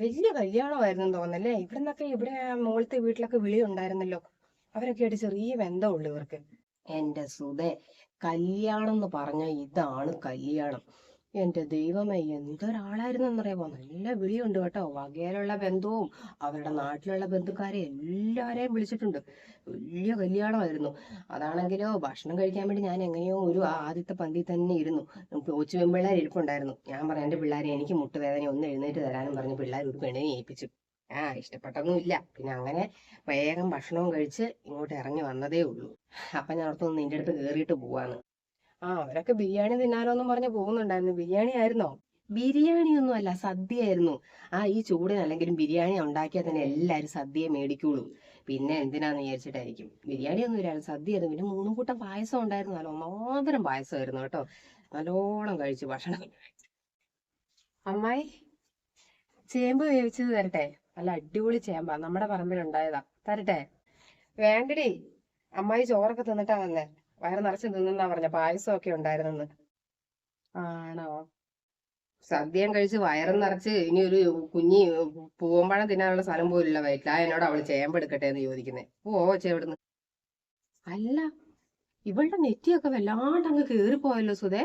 വലിയ കല്യാണമായിരുന്നു തോന്നല്ലേ ഇവിടുന്നൊക്കെ ഇവിടെ മോളത്തെ വീട്ടിലൊക്കെ വിളി ഉണ്ടായിരുന്നല്ലോ. അവരൊക്കെ ആയിട്ട് ചെറിയ ബന്ധമുള്ളൂ ഇവർക്ക്. എന്റെ സുധേ കല്യാണം എന്ന് പറഞ്ഞ ഇതാണ് കല്യാണം. എന്റെ ദൈവമേ എന്തൊരാളായിരുന്നെന്നറിയാമോ നല്ല വിളിയുണ്ട് കേട്ടോ. വകയിലുള്ള ബന്ധുവും അവരുടെ നാട്ടിലുള്ള ബന്ധുക്കാരെ എല്ലാവരെയും വിളിച്ചിട്ടുണ്ട്. വലിയ കല്യാണമായിരുന്നു. അതാണെങ്കിലോ ഭക്ഷണം കഴിക്കാൻ വേണ്ടി ഞാൻ എങ്ങനെയോ ഒരു ആദ്യത്തെ പന്തി തന്നെ ഇരുന്നു. കൊച്ചു പെൺപിള്ളേർ ഇരിപ്പുണ്ടായിരുന്നു. ഞാൻ പറഞ്ഞു എന്റെ പിള്ളേരെ എനിക്ക് മുട്ടുവേദന ഒന്ന് എഴുന്നേറ്റ് തരാനും പറഞ്ഞ്. പിള്ളേർ ഒരു പെണ്ണിനെ ഏൽപ്പിച്ചു. ആ ഇഷ്ടപ്പെട്ടൊന്നുമില്ല. പിന്നെ അങ്ങനെ വേഗം ഭക്ഷണവും കഴിച്ച് ഇങ്ങോട്ട് ഇറങ്ങി വന്നതേ ഉള്ളൂ. അപ്പൊ ഞാൻ ഓർത്തു നിന്റെ അടുത്ത് കേറിയിട്ട് പോവാന്ന്. ആ അവരൊക്കെ ബിരിയാണി തിന്നാലോ എന്ന് പറഞ്ഞ് പോകുന്നുണ്ടായിരുന്നു. ബിരിയാണി ആയിരുന്നോ? ബിരിയാണി ഒന്നും അല്ല സദ്യയായിരുന്നു. ആ ഈ ചൂടിന് അല്ലെങ്കിലും ബിരിയാണി ഉണ്ടാക്കിയാൽ തന്നെ എല്ലാവരും സദ്യയെ മേടിക്കുള്ളൂ. പിന്നെ എന്തിനാന്ന് വിചാരിച്ചിട്ടായിരിക്കും? ബിരിയാണി ഒന്നും ഇല്ലായിരുന്നു സദ്യയായിരുന്നു. പിന്നെ മൂന്നും കൂട്ടം പായസം ഉണ്ടായിരുന്നു. നല്ല ഒന്നാന്തരം പായസമായിരുന്നു കേട്ടോ. നല്ലോണം കഴിച്ചു ഭക്ഷണം അമ്മായി ചേമ്പ് വേവിച്ചത് തരട്ടെ? നല്ല അടിപൊളി ചേമ്പാ. നമ്മുടെ പറമ്പിലുണ്ടായതാ. തരട്ടെ? വേണ്ടടി. അമ്മായി ചോറൊക്കെ തിന്നിട്ടാ വന്നേ. വയറ് നിറച്ച് തിന്നാ പറഞ്ഞ പായസം ഒക്കെ ഉണ്ടായിരുന്നെന്ന്. ആണോ? സദ്യയും കഴിച്ച് വയറും നിറച്ച് ഇനി ഒരു കുഞ്ഞി പൂവമ്പഴം തിന്നാനുള്ള സ്ഥലം പോലില്ല വയറ്റില്ല ആ എന്നോട് അവൾ ചേമ്പെടുക്കട്ടെ എന്ന് ചോദിക്കുന്നേ. ഓ ചേവിടുന്ന് അല്ല ഇവളുടെ നെറ്റിയൊക്കെ വല്ലാണ്ട് അങ്ങ് കേറിപ്പോയല്ലോ സുധേ.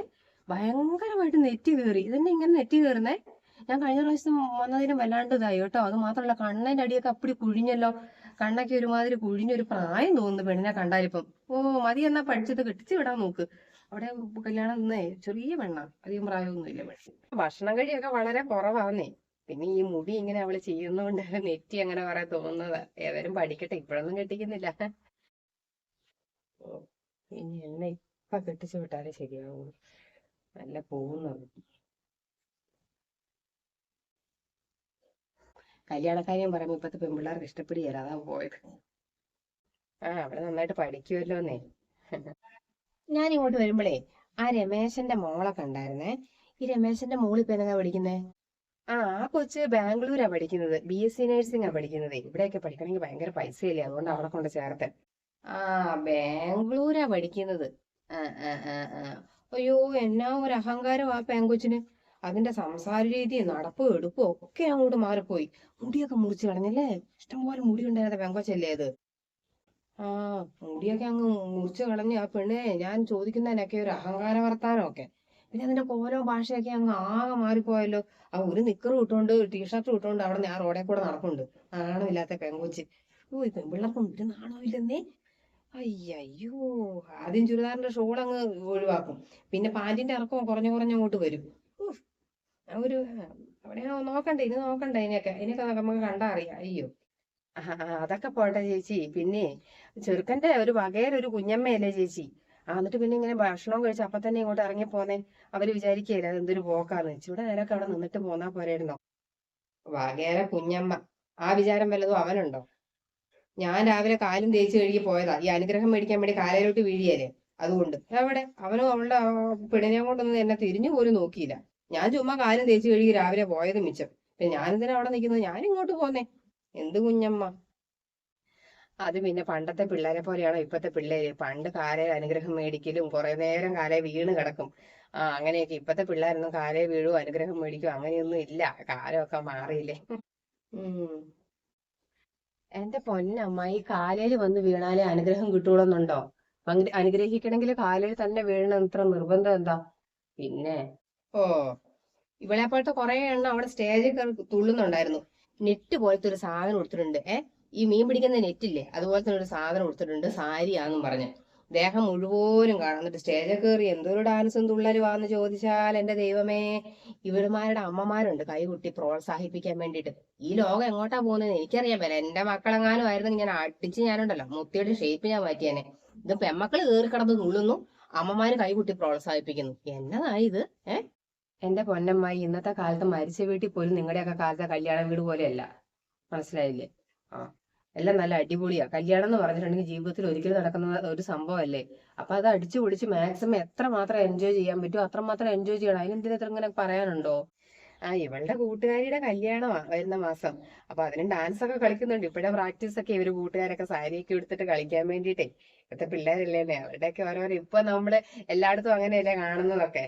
ഭയങ്കരമായിട്ട് നെറ്റി കേറി. ഇതന്നെ ഇങ്ങനെ നെറ്റി കേറുന്നേ? ഞാൻ കഴിഞ്ഞ പ്രാവശ്യം വന്നതിനും വല്ലാണ്ട് ഇതായി കേട്ടോ. അത് മാത്രമല്ല കണ്ണന്റെ അടിയൊക്കെ അപ്പടി കുഴിഞ്ഞല്ലോ. കണ്ണൊക്കെ ഒരുമാതിരി കുഴിഞ്ഞൊരു പ്രായം തോന്നുന്നു പെണ്ണിനെ കണ്ടാലിപ്പം ഓ മതി എന്നാ പഠിച്ചത് കെട്ടിച്ചു വിടാൻ നോക്ക്. അവിടെ കല്യാണം നിന്നേ. ചെറിയ പെണ്ണാണ് അധികം പ്രായമൊന്നുമില്ല പെണ്ണ്. ഭക്ഷണം കഴിയൊക്കെ വളരെ കുറവാന്നേ. പിന്നെ ഈ മുടി ഇങ്ങനെ അവൾ ചെയ്യുന്നോണ്ട് നെറ്റി അങ്ങനെ കുറെ തോന്നുന്നത്. ഏതായാലും പഠിക്കട്ടെ. ഇപ്പോഴൊന്നും കെട്ടിക്കുന്നില്ല. ഇനി എന്നെ ഇപ്പൊ കെട്ടിച്ചു വിട്ടാലേ ശരിയാവൂ. നല്ല പോകുന്നത് കല്യാണക്കാര്യം പറയുമ്പോ ഇപ്പത്തെ പെൺപിള്ളേർക്ക് ഇഷ്ടപ്പെടുകയില്ല അതാ പോയത്. ആ അവൾ നന്നായിട്ട് പഠിക്കുമല്ലോന്നേ ഞാൻ ഇങ്ങോട്ട് വരുമ്പോഴേ ആ രമേശന്റെ മോളെ കണ്ടായിരുന്നേ. ഈ രമേശന്റെ മോൾ ഇപ്പൊ എന്നതാ പഠിക്കുന്നേ? ആ ആ കൊച്ച് ബാംഗ്ലൂരാ പഠിക്കുന്നത്. ബി എസ് സി നഴ്സിംഗാ പഠിക്കുന്നത്. ഇവിടെയൊക്കെ പഠിക്കണമെങ്കിൽ ഭയങ്കര പൈസയില്ലേ? അതുകൊണ്ട് അവളെ കൊണ്ട് ചേർത്ത്. ആ ബാംഗ്ലൂരാ പഠിക്കുന്നത്. ആ ആ ആ ആ. അയ്യോ എന്നാ ഒരു അഹങ്കാരം ആ പെങ്കൊച്ചിന്? അതിന്റെ സംസാര രീതി നടപ്പും എടുപ്പും ഒക്കെ അങ്ങോട്ട് മാറിപ്പോയി. മുടിയൊക്കെ മുറിച്ച് കളഞ്ഞല്ലേ? ഇഷ്ടംപോലെ മുടി ഉണ്ടായിരുന്ന പെങ്കൊച്ചല്ലേ അത്? ആ മുടിയൊക്കെ അങ്ങ് മുറിച്ച് കളഞ്ഞ് ആ പെണ്ണെ ഞാൻ ചോദിക്കുന്നതിനൊക്കെ ഒരു അഹങ്കാര വർത്താനമൊക്കെ. പിന്നെ അതിന്റെ കോലോ ഭാഷയൊക്കെ അങ്ങ് ആകെ മാറിപ്പോയല്ലോ. ആ ഒരു നിക്കറും ഇട്ടുകൊണ്ട് ടീഷർട്ടും ഇട്ടുകൊണ്ട് അവിടെ ഞാൻ റോഡെ കൂടെ നടക്കുന്നുണ്ട് നാണമില്ലാത്ത പെങ്കൊച്ച്. ഓ ഈ പെൺപിള്ളേർക്കും ഒരു നാണമില്ലെന്നേ? അയ്യോ ആദ്യം ചുരിദാറിന്റെ ഷോൾ അങ്ങ് ഒഴിവാക്കും. പിന്നെ പാന്റിന്റെ ഇറക്കം കുറഞ്ഞു കുറഞ്ഞങ്ങോട്ട് വരും. ഒരു അവിടെ നോക്കണ്ടേ ഇനി നോക്കണ്ടേ ഇനിയൊക്കെ ഇനിയൊക്കെ നമുക്ക് കണ്ടാ അറിയാം അയ്യോ. അതൊക്കെ പോട്ടെ ചേച്ചി. പിന്നെ ചെറുക്കന്റെ ഒരു വകയിലൊരു കുഞ്ഞമ്മയല്ലേ ചേച്ചി. എന്നിട്ട് പിന്നെ ഇങ്ങനെ ഭക്ഷണം കഴിച്ച് അപ്പൊ തന്നെ ഇങ്ങോട്ട് ഇറങ്ങി പോന്നെ. അവർ വിചാരിക്കുകയില്ല അതെന്തൊരു പോക്കാന്ന്. ഇവിടെ നേരൊക്കെ അവിടെ നിന്നിട്ട് പോന്നാ പോരായിരുന്നോ വകേര കുഞ്ഞമ്മ. ആ വിചാരം വല്ലതും അവനുണ്ടോ? ഞാൻ രാവിലെ കാലും തേച്ച് കഴുകി പോയതാ. ഈ അനുഗ്രഹം മേടിക്കാൻ വേണ്ടി കാലയിലോട്ട് വീഴിയല്ലേ. അതുകൊണ്ട്. എവിടെ? അവനും അവളുടെ പെണ്ണിനെ കൊണ്ടൊന്നും എന്നെ തിരിഞ്ഞു പോലും നോക്കിയില്ല. ഞാൻ ചുമ്മാ കാര്യം തേച്ച് കഴുകി രാവിലെ പോയത് മിച്ചം. പിന്നെ ഞാനെന്തിനാ അവിടെ നിൽക്കുന്നത്? ഞാൻ ഇങ്ങോട്ട് പോന്നേ. എന്ത് കുഞ്ഞമ്മ. അത് പിന്നെ പണ്ടത്തെ പിള്ളേരെ പോലെയാണോ ഇപ്പത്തെ പിള്ളേര്? പണ്ട് കാലയിൽ അനുഗ്രഹം മേടിക്കലും കുറെ നേരം കാലേ വീണ് കിടക്കും. ആ അങ്ങനെയൊക്കെ ഇപ്പത്തെ പിള്ളേരൊന്നും കാലേ വീഴുവോ അനുഗ്രഹം മേടിക്കും അങ്ങനെയൊന്നും ഇല്ല. കാലമൊക്കെ മാറിയില്ലേ. ഉം. എന്റെ പൊന്നമ്മ ഈ കാലയിൽ വന്ന് വീണാലേ അനുഗ്രഹം കിട്ടുള്ളൂന്നുണ്ടോ അനുഗ്രഹിക്കണമെങ്കിൽ കാലയിൽ തന്നെ വീഴണം. ഇത്ര നിർബന്ധം എന്താ? പിന്നെ ഓ. ഇവളെ പോലത്തെ കുറെ എണ്ണം അവിടെ സ്റ്റേജിൽ തുള്ളുന്നുണ്ടായിരുന്നു. നെറ്റ് പോലത്തെ ഒരു സാധനം കൊടുത്തിട്ടുണ്ട്. ഏ? ഈ മീൻ പിടിക്കുന്ന നെറ്റില്ലേ? അതുപോലത്തെ ഒരു സാധനം കൊടുത്തിട്ടുണ്ട്. സാരിയാന്നും പറഞ്ഞ്. ദേഹം മുഴുവനും കാണും. എന്നിട്ട് സ്റ്റേജിൽ കയറി എന്തൊരു ഡാൻസും തുള്ളലുവാന്ന് ചോദിച്ചാൽ എന്റെ ദൈവമേ. ഇവരുമാരുടെ അമ്മമാരുണ്ട് കൈകുട്ടി പ്രോത്സാഹിപ്പിക്കാൻ വേണ്ടിട്ട് ഈ ലോകം എങ്ങോട്ടാ പോകുന്നത് എനിക്കറിയാൻ പറ്റില്ല എന്റെ മക്കളെങ്ങാനും ആയിരുന്നെങ്കിൽ ഞാൻ അടിച്ച് ഞാനുണ്ടല്ലോ. മുത്തിയുടെ ഷേപ്പ് ഞാൻ മാറ്റിയേനെ. ഇത് പെമ്മക്കൾ കയറി കിടന്ന് തുള്ളുന്നു. അമ്മമാര് കൈകുട്ടി പ്രോത്സാഹിപ്പിക്കുന്നു. എന്നതാ ഇത്? ഏ? എന്റെ പൊന്നമ്മായി ഇന്നത്തെ കാലത്ത് മരിച്ച വീട്ടിൽ പോലും നിങ്ങളുടെയൊക്കെ കാലത്തെ കല്യാണം വീട് പോലെയല്ല. മനസ്സിലായില്ലേ? ആ എല്ലാം നല്ല അടിപൊളിയാ. കല്യാണം എന്ന് പറഞ്ഞിട്ടുണ്ടെങ്കിൽ ജീവിതത്തിൽ ഒരിക്കലും നടക്കുന്ന ഒരു സംഭവമല്ലേ? അപ്പൊ അത് അടിച്ചു പൊളിച്ച് മാക്സിമം എത്ര മാത്രം എൻജോയ് ചെയ്യാൻ പറ്റുമോ? അത്ര മാത്രം എൻജോയ് ചെയ്യണം. അതിനെന്തിനാ ഇത്ര ഇങ്ങനെ പറയാനുണ്ടോ? ആ ഇവളുടെ കൂട്ടുകാരിയുടെ കല്യാണമാ വരുന്ന മാസം. അപ്പൊ അതിന് ഡാൻസ് ഒക്കെ കളിക്കുന്നുണ്ട്. ഇപ്പോഴേ പ്രാക്ടീസ് ഒക്കെ ഇവർ കൂട്ടുകാരൊക്കെ സാരിയൊക്കെ എടുത്തിട്ട് കളിക്കാൻ വേണ്ടിട്ടേ ഇപ്പത്തെ പിള്ളേരല്ലേ അവരുടെയൊക്കെ ഓരോരോ ഇപ്പൊ നമ്മൾ എല്ലായിടത്തും അങ്ങനെയല്ലേ കാണുന്നതൊക്കെ.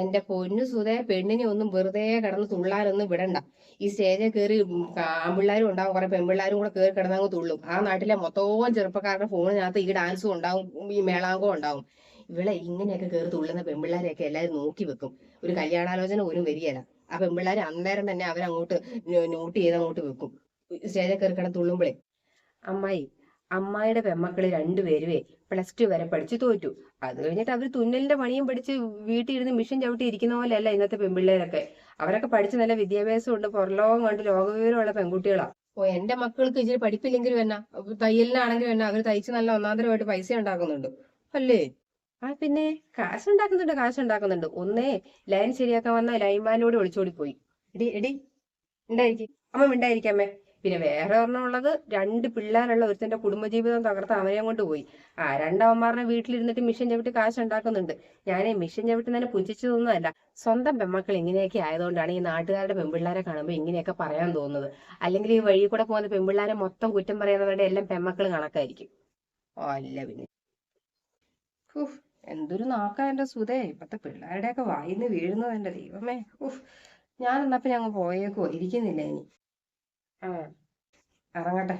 എന്റെ പൊന്നു സുധേ പെണ്ണിനെ ഒന്നും വെറുതെ കിടന്ന് തുള്ളാനൊന്നും വിടണ്ട. ഈ സ്റ്റേജിൽ കയറി ആൺപിള്ളേരും ഉണ്ടാവും കുറെ പെൺപിള്ളേരും കൂടെ കയറി കിടന്നങ്ങ് തുള്ളും. ആ നാട്ടിലെ മൊത്തവും ചെറുപ്പക്കാരുടെ ഫോണിനകത്ത് ഈ ഡാൻസും ഉണ്ടാവും ഈ മേളാങ്കവും ഉണ്ടാവും. ഇവളെ ഇങ്ങനെയൊക്കെ കയറി തുള്ളുന്ന പെൺപിള്ളേരെയൊക്കെ എല്ലാവരും നോക്കി വെക്കും. ഒരു കല്യാണാലോചന പോലും വരികയില്ല ആ പെൺപിള്ളേർ അന്നേരം തന്നെ അവരങ്ങോട്ട് നോട്ട് ചെയ്ത് അങ്ങോട്ട് വെക്കും. സ്റ്റേജിൽ കയറി കിടന്ന് തുള്ളുമ്പോഴേ അമ്മായി അമ്മായിയുടെ പെമ്മക്കൾ രണ്ടുപേരുവേ പ്ലസ് ടു വരെ പഠിച്ചു തോറ്റു. അത് കഴിഞ്ഞിട്ട് അവർ തുന്നലിന്റെ പണിയും പഠിച്ച് വീട്ടിൽ ഇരുന്ന് മിഷൻ ചവിട്ടി ഇരിക്കുന്ന പോലെയല്ല ഇന്നത്തെ പെൺപിള്ളേരൊക്കെ. അവരൊക്കെ പഠിച്ച് നല്ല വിദ്യാഭ്യാസം ഉണ്ട്. പുറലോകം കണ്ട് ലോകവിവരമുള്ള പെൺകുട്ടികളാ. ഓ എന്റെ മക്കൾക്ക് ഇച്ചിരി പഠിപ്പില്ലെങ്കിലും എന്നാ? തയ്യലിനാണെങ്കിലും എന്നാ? അവർ തയ്ച്ച് നല്ല ഒന്നാന്തരമായിട്ട് പൈസ ഉണ്ടാക്കുന്നുണ്ട്. അല്ലേ? ആ പിന്നെ കാശുണ്ടാക്കുന്നുണ്ട് കാശുണ്ടാക്കുന്നുണ്ട്. ഒന്നേ ലൈൻ ശരിയാക്കാൻ വന്ന ലൈൻമാനോട് ഒളിച്ചോടി പോയി. എടി എടി ഉണ്ടായിരിക്കും അമ്മ മിണ്ടായിരിക്കാമേ പിന്നെ വേറെ ഒരെണ്ണം ഉള്ളത് രണ്ട് പിള്ളേരുള്ള ഒരുത്തന്റെ കുടുംബജീവിതം തകർത്ത് അവനെയും കൊണ്ട് പോയി. ആ രണ്ടവന്മാരുടെ വീട്ടിലിരുന്നിട്ട് മിഷൻ ചവിട്ടി കാശ് ഉണ്ടാക്കുന്നുണ്ട് ഞാൻ മിഷൻ ചവിട്ടി തന്നെ പുച്ഛിച്ചതൊന്നുമല്ല സ്വന്തം പെമ്മക്കൾ ഇങ്ങനെയൊക്കെ ആയതുകൊണ്ടാണ് ഈ നാട്ടുകാരുടെ പെൺപിള്ളേരെ കാണുമ്പോൾ ഇങ്ങനെയൊക്കെ പറയാൻ തോന്നുന്നത്. അല്ലെങ്കിൽ ഈ വഴി കൂടെ പോകുന്ന പെൺപിള്ളേരെ മൊത്തം കുറ്റം പറയുന്നവരുടെ എല്ലാം പെമ്മക്കൾ കണക്കായിരിക്കും. ഓ അല്ല പിന്നെ. എന്തൊരു നാക്കാ എന്റെ സുതേ ഇപ്പത്തെ പിള്ളേരുടെയൊക്കെ വായിന്ന് വീഴുന്നത് എന്റെ ദൈവമേ. ഉഫ്. ഞാൻ എന്നപ്പോ ഞങ്ങൾ പോയേക്കോ. ഇരിക്കുന്നില്ല ഇനി. ആ ഇറങ്ങട്ടെ.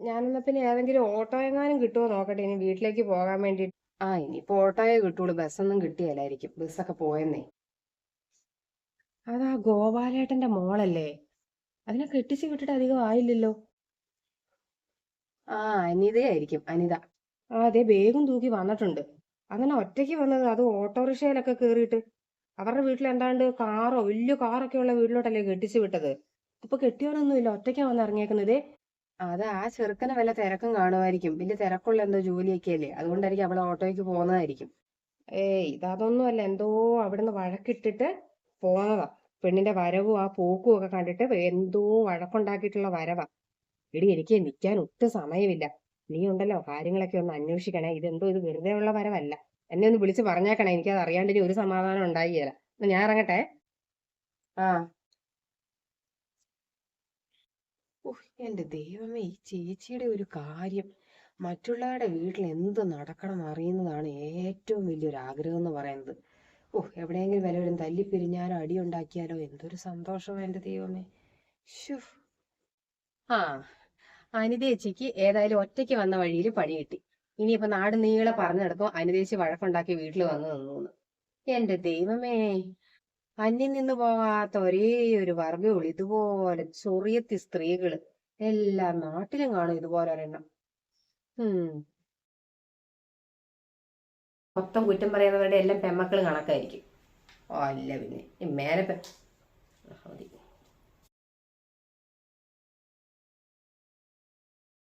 ഞാനെന്നാ പിന്നെ ഏതെങ്കിലും ഓട്ടോ എങ്ങാനും കിട്ടുമോ നോക്കട്ടെ. ഇനി വീട്ടിലേക്ക് പോകാൻ വേണ്ടി ആ ഇനിയിപ്പോ ഓട്ടോയെ കിട്ടുള്ളൂ. ബസ്സൊന്നും കിട്ടിയല്ലായിരിക്കും. ബസ്സൊക്കെ പോയെന്നേ. അതാ ഗോപാലേട്ടന്റെ മോളല്ലേ. അതിനെ കെട്ടിച്ച് വിട്ടിട്ട് അധികം ആയില്ലല്ലോ. ആ അനിതയായിരിക്കും. അനിത. ആ അതെ വേഗം തൂക്കി വന്നിട്ടുണ്ട്. അങ്ങനെ ഒറ്റയ്ക്ക് വന്നത് അത് ഓട്ടോറിക്ഷയിലൊക്കെ കയറിയിട്ട് അവരുടെ വീട്ടിൽ എന്താണ്ട് കാറോ വലിയ കാറൊക്കെ ഉള്ള വീട്ടിലോട്ടല്ലേ കെട്ടിച്ചു വിട്ടത്. ഇപ്പൊ കെട്ടിയവനൊന്നുമില്ല ഒറ്റയ്ക്കാ വന്ന് ഇറങ്ങിയേക്കുന്നത്. അത് ആ ചെറുക്കനെ വല്ല തിരക്കും കാണുമായിരിക്കും. വലിയ തിരക്കുള്ള എന്തോ ജോലിയൊക്കെ അല്ലേ അതുകൊണ്ടായിരിക്കും അവളെ ഓട്ടോയ്ക്ക് പോകുന്നതായിരിക്കും. ഏയ് ഇതൊന്നുമല്ല എന്തോ അവിടുന്ന് വഴക്കിട്ടിട്ട് പോന്നതാ. പെണ്ണിന്റെ വരവും ആ പോക്കും ഒക്കെ കണ്ടിട്ട് എന്തോ വഴക്കുണ്ടാക്കിയിട്ടുള്ള വരവാ. എടി എനിക്ക് നിൽക്കാൻ ഒട്ടും സമയമില്ല. നീ ഉണ്ടല്ലോ കാര്യങ്ങളൊക്കെ ഒന്ന് അന്വേഷിക്കണേ. ഇതെന്തോ ഇത് വെറുതെ ഉള്ള വരവല്ല. എന്നെ ഒന്ന് വിളിച്ച് പറഞ്ഞേക്കണേ എനിക്കത് അറിയാണ്ട് ഇനി ഒരു സമാധാനം ഉണ്ടായില്ല. ഞാൻ ഇറങ്ങട്ടെ? ആ. എന്റെ ദൈവമേ ഈ ചേച്ചിയുടെ ഒരു കാര്യം. മറ്റുള്ളവരുടെ വീട്ടിൽ എന്ത് നടക്കണം അറിയുന്നതാണ് ഏറ്റവും വലിയൊരു ആഗ്രഹം എന്ന് പറയുന്നത്. ഓ എവിടെയെങ്കിലും വല്ലവരും തല്ലിപ്പിരിഞ്ഞാലോ അടി ഉണ്ടാക്കിയാലോ എന്തൊരു സന്തോഷം എന്റെ ദൈവമേ. ഷു ആ. അനിതേച്ചിക്ക് ഏതായാലും ഒറ്റയ്ക്ക് വന്ന വഴിയിൽ പണി കിട്ടി. ഇനിയിപ്പോ നാട് നീളെ പറഞ്ഞു നടക്കും അനിതേച്ചി വഴക്കുണ്ടാക്കി വീട്ടിൽ വന്നു നിന്നു എന്റെ ദൈവമേ അന്യം നിന്ന് പോകാത്ത ഒരേ ഒരു വർഗമുള്ളൂ. ഇതുപോലെ ചൊറിയത്തി സ്ത്രീകൾ എല്ലാ നാട്ടിലും കാണും ഇതുപോലെ ഒരെണ്ണം. മൊത്തം കുറ്റം പറയുന്നവരുടെ എല്ലാം പെമ്മക്കൾ കണക്കായിരിക്കും. അല്ല പിന്നെ. മേലെ പെ-